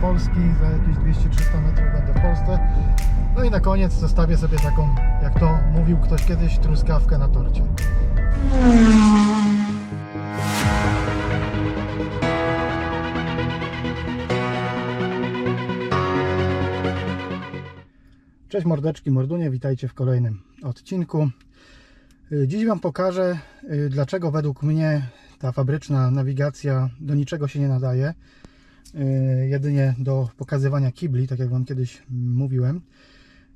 Polski, za jakieś 200-300 metrów będę w Polsce. No i na koniec zostawię sobie taką, jak to mówił ktoś kiedyś, truskawkę na torcie. Cześć mordeczki, mordunie, witajcie w kolejnym odcinku. Y, Dziś Wam pokażę, y, dlaczego według mnie ta fabryczna nawigacja do niczego się nie nadaje. Y, Jedynie do pokazywania kibli, tak jak Wam kiedyś mówiłem.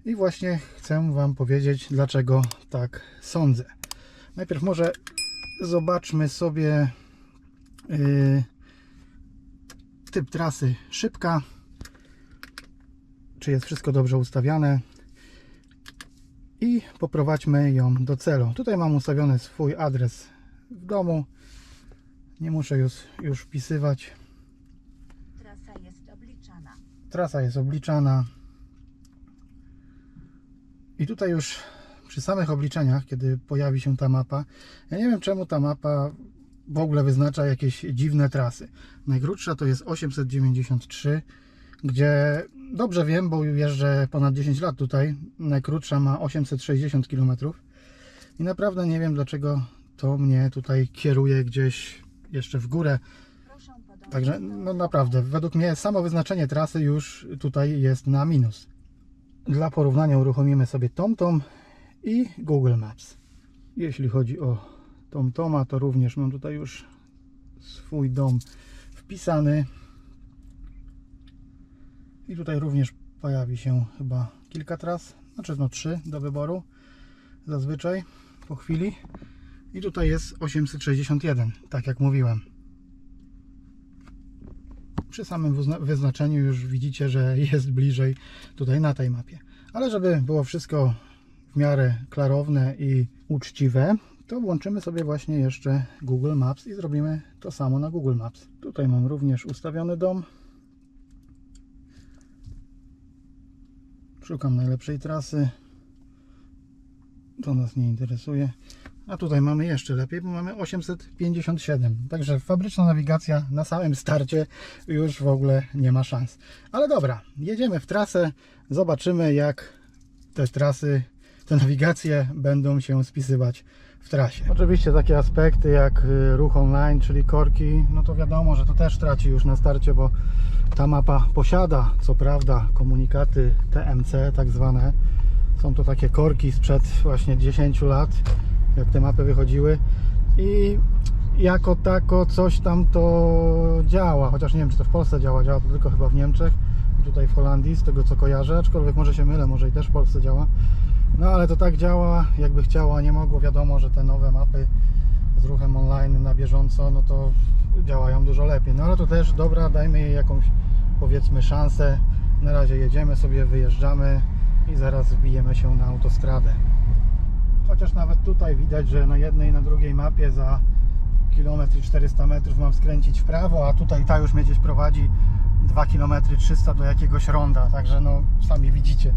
I właśnie chcę Wam powiedzieć, dlaczego tak sądzę. Najpierw może zobaczmy sobie y, typ trasy szybka. Czy jest wszystko dobrze ustawiane i poprowadźmy ją do celu. Tutaj mam ustawiony swój adres w domu. Nie muszę już, już wpisywać. Trasa jest obliczana. I tutaj już przy samych obliczeniach, kiedy pojawi się ta mapa, ja nie wiem czemu ta mapa w ogóle wyznacza jakieś dziwne trasy. Najkrótsza to jest 893, gdzie dobrze wiem, bo jeżdżę ponad 10 lat tutaj. Najkrótsza ma 860 km. I naprawdę nie wiem dlaczego to mnie tutaj kieruje gdzieś jeszcze w górę. Także no naprawdę, według mnie samo wyznaczenie trasy już tutaj jest na minus. Dla porównania uruchomimy sobie TomTom i Google Maps. Jeśli chodzi o TomToma, to również mam tutaj już swój dom wpisany. I tutaj również pojawi się chyba kilka tras, znaczy no trzy do wyboru zazwyczaj po chwili. I tutaj jest 861, tak jak mówiłem przy samym wyzna- wyznaczeniu już widzicie, że jest bliżej tutaj na tej mapie. Ale żeby było wszystko w miarę klarowne i uczciwe, to włączymy sobie właśnie jeszcze Google Maps i zrobimy to samo na Google Maps. Tutaj mam również ustawiony dom. Szukam najlepszej trasy. To nas nie interesuje. A tutaj mamy jeszcze lepiej, bo mamy 857. Także fabryczna nawigacja na samym starcie już w ogóle nie ma szans. Ale dobra, jedziemy w trasę, zobaczymy jak te trasy, te nawigacje będą się spisywać w trasie. Oczywiście takie aspekty jak y, ruch online, czyli korki, no to wiadomo, że to też traci już na starcie, bo ta mapa posiada, co prawda, komunikaty TMC tak zwane. Są to takie korki sprzed właśnie 10 lat, jak te mapy wychodziły i jako tako coś tam to działa, chociaż nie wiem czy to w Polsce działa, działa to tylko chyba w Niemczech i tutaj w Holandii, z tego co kojarzę, aczkolwiek może się mylę, może i też w Polsce działa. No ale to tak działa, jakby chciało, a nie mogło. Wiadomo, że te nowe mapy z ruchem online na bieżąco, no to działają dużo lepiej. No ale to też dobra, dajmy jej jakąś powiedzmy szansę. Na razie jedziemy sobie, wyjeżdżamy i zaraz wbijemy się na autostradę. Chociaż nawet tutaj widać, że na jednej i na drugiej mapie za kilometr i 400 metrów mam skręcić w prawo, a tutaj ta już mnie gdzieś prowadzi 2 km 300 do jakiegoś ronda, także no sami widzicie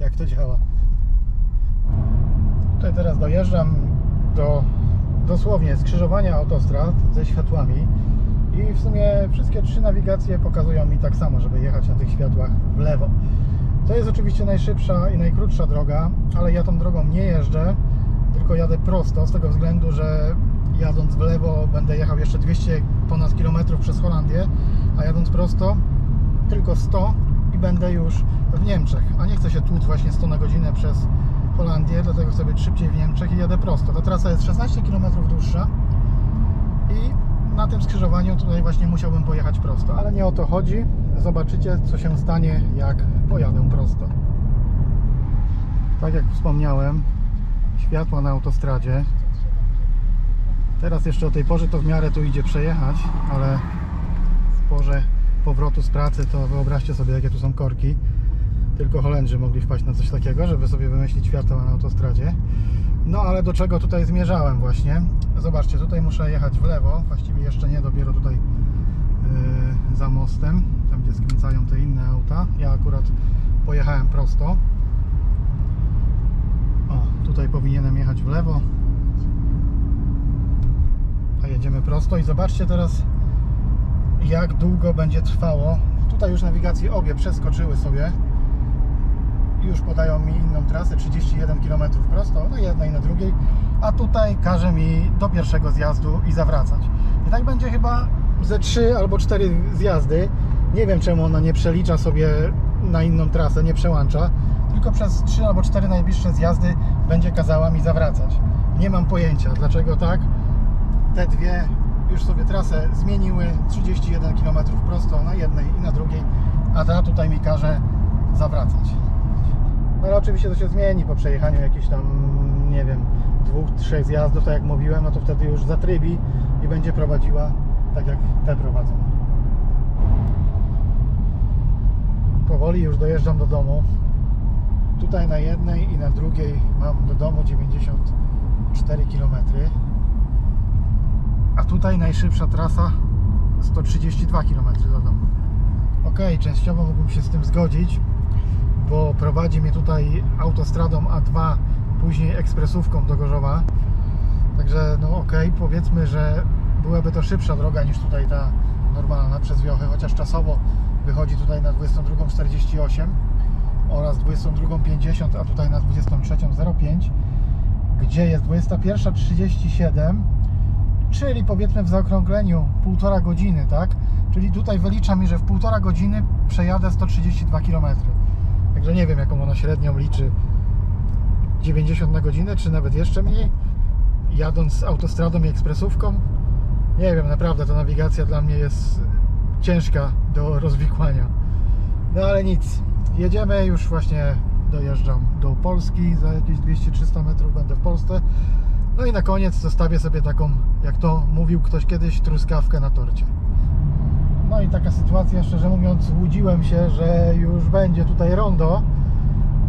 jak to działa. Tutaj teraz dojeżdżam do dosłownie skrzyżowania autostrad ze światłami i w sumie wszystkie trzy nawigacje pokazują mi tak samo, żeby jechać na tych światłach w lewo. To jest oczywiście najszybsza i najkrótsza droga, ale ja tą drogą nie jeżdżę, tylko jadę prosto z tego względu, że jadąc w lewo będę jechał jeszcze 200 ponad kilometrów przez Holandię, a jadąc prosto tylko 100 i będę już w Niemczech, a nie chcę się tłuc właśnie 100 na godzinę przez Holandię, dlatego chcę być szybciej w Niemczech i jadę prosto. Ta trasa jest 16 km dłuższa i na tym skrzyżowaniu tutaj właśnie musiałbym pojechać prosto, ale nie o to chodzi. Zobaczycie co się stanie jak pojadę prosto. Tak jak wspomniałem, światła na autostradzie. Teraz jeszcze o tej porze to w miarę tu idzie przejechać, ale w porze powrotu z pracy to wyobraźcie sobie jakie tu są korki. Tylko Holendrzy mogli wpaść na coś takiego, żeby sobie wymyślić światła na autostradzie. No ale do czego tutaj zmierzałem właśnie? Zobaczcie, tutaj muszę jechać w lewo, właściwie jeszcze nie, dopiero tutaj yy, za mostem, gdzie skręcają te inne auta. Ja akurat pojechałem prosto. O, tutaj powinienem jechać w lewo. A jedziemy prosto i zobaczcie teraz jak długo będzie trwało. Tutaj już nawigacje obie przeskoczyły sobie. Już podają mi inną trasę, 31 km prosto, na jednej i na drugiej. A tutaj każe mi do pierwszego zjazdu i zawracać. I tak będzie chyba ze 3 albo 4 zjazdy. Nie wiem czemu ona nie przelicza sobie na inną trasę, nie przełącza. Tylko przez 3 albo 4 najbliższe zjazdy będzie kazała mi zawracać. Nie mam pojęcia dlaczego tak. Te dwie już sobie trasę zmieniły 31 km prosto na jednej i na drugiej, a ta tutaj mi każe zawracać. No ale oczywiście to się zmieni po przejechaniu jakichś tam, nie wiem, dwóch, trzech zjazdów, tak jak mówiłem, no to wtedy już zatrybi i będzie prowadziła tak jak te prowadzą. Powoli już dojeżdżam do domu. Tutaj na jednej i na drugiej mam do domu 94 km. A tutaj najszybsza trasa 132 km do domu. Ok, częściowo mógłbym się z tym zgodzić, bo prowadzi mnie tutaj autostradą A2, później ekspresówką do Gorzowa. Także no ok, powiedzmy, że byłaby to szybsza droga niż tutaj ta normalna przez Wiochy, chociaż czasowo wychodzi tutaj na 22.48 oraz 22.50, a tutaj na 23.05, gdzie jest 21.37 czyli powiedzmy w zaokrągleniu półtora godziny, tak? Czyli tutaj wylicza mi, że w półtora godziny przejadę 132 km. Także nie wiem, jaką ona średnią liczy. 90 na godzinę, czy nawet jeszcze mniej. Jadąc autostradą i ekspresówką. Nie wiem, naprawdę ta nawigacja dla mnie jest ciężka do rozwikłania. No ale nic. Jedziemy, już właśnie dojeżdżam do Polski. Za jakieś 200-300 metrów będę w Polsce. No i na koniec zostawię sobie taką, jak to mówił ktoś kiedyś, truskawkę na torcie. No i taka sytuacja, szczerze mówiąc, łudziłem się, że już będzie tutaj rondo,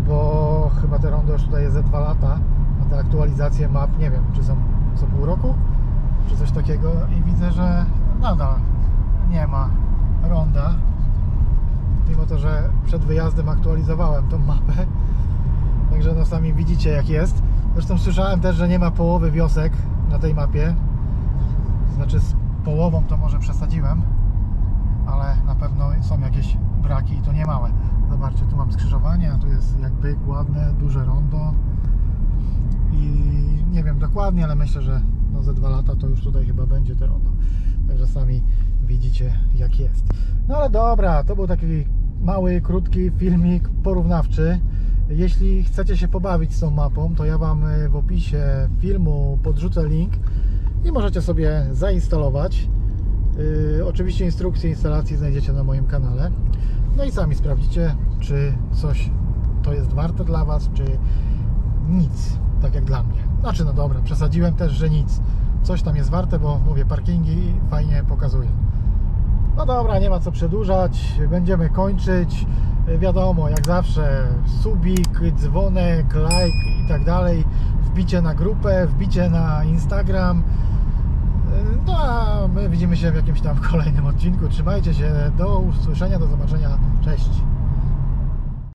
bo chyba te rondo już tutaj jest ze 2 lata, a te aktualizacje map, nie wiem, czy są co pół roku, czy coś takiego i widzę, że nadal nie ma ronda, mimo to, że przed wyjazdem aktualizowałem tą mapę, Także no sami widzicie jak jest. Zresztą słyszałem też, że nie ma połowy wiosek na tej mapie. Znaczy z połową to może przesadziłem, ale na pewno są jakieś braki i to nie małe. Zobaczcie, tu mam skrzyżowanie, a tu jest jakby ładne, duże rondo. I nie wiem dokładnie, ale myślę, że no ze dwa lata to już tutaj chyba będzie te rondo. Także sami widzicie jak jest. No ale dobra, to był taki mały, krótki filmik porównawczy. Jeśli chcecie się pobawić z tą mapą, to ja Wam y, w opisie filmu podrzucę link i możecie sobie zainstalować. Yy, oczywiście instrukcję instalacji znajdziecie na moim kanale. No i sami sprawdzicie, czy coś to jest warte dla Was, czy nic, tak jak dla mnie. Znaczy, no dobra, przesadziłem też, że nic. Coś tam jest warte, bo mówię, parkingi fajnie pokazuje. No dobra, nie ma co przedłużać, będziemy kończyć. Wiadomo, jak zawsze, subik, dzwonek, like i tak dalej, wbicie na grupę, wbicie na Instagram. No a my widzimy się w jakimś tam kolejnym odcinku. Trzymajcie się, do usłyszenia, do zobaczenia, cześć.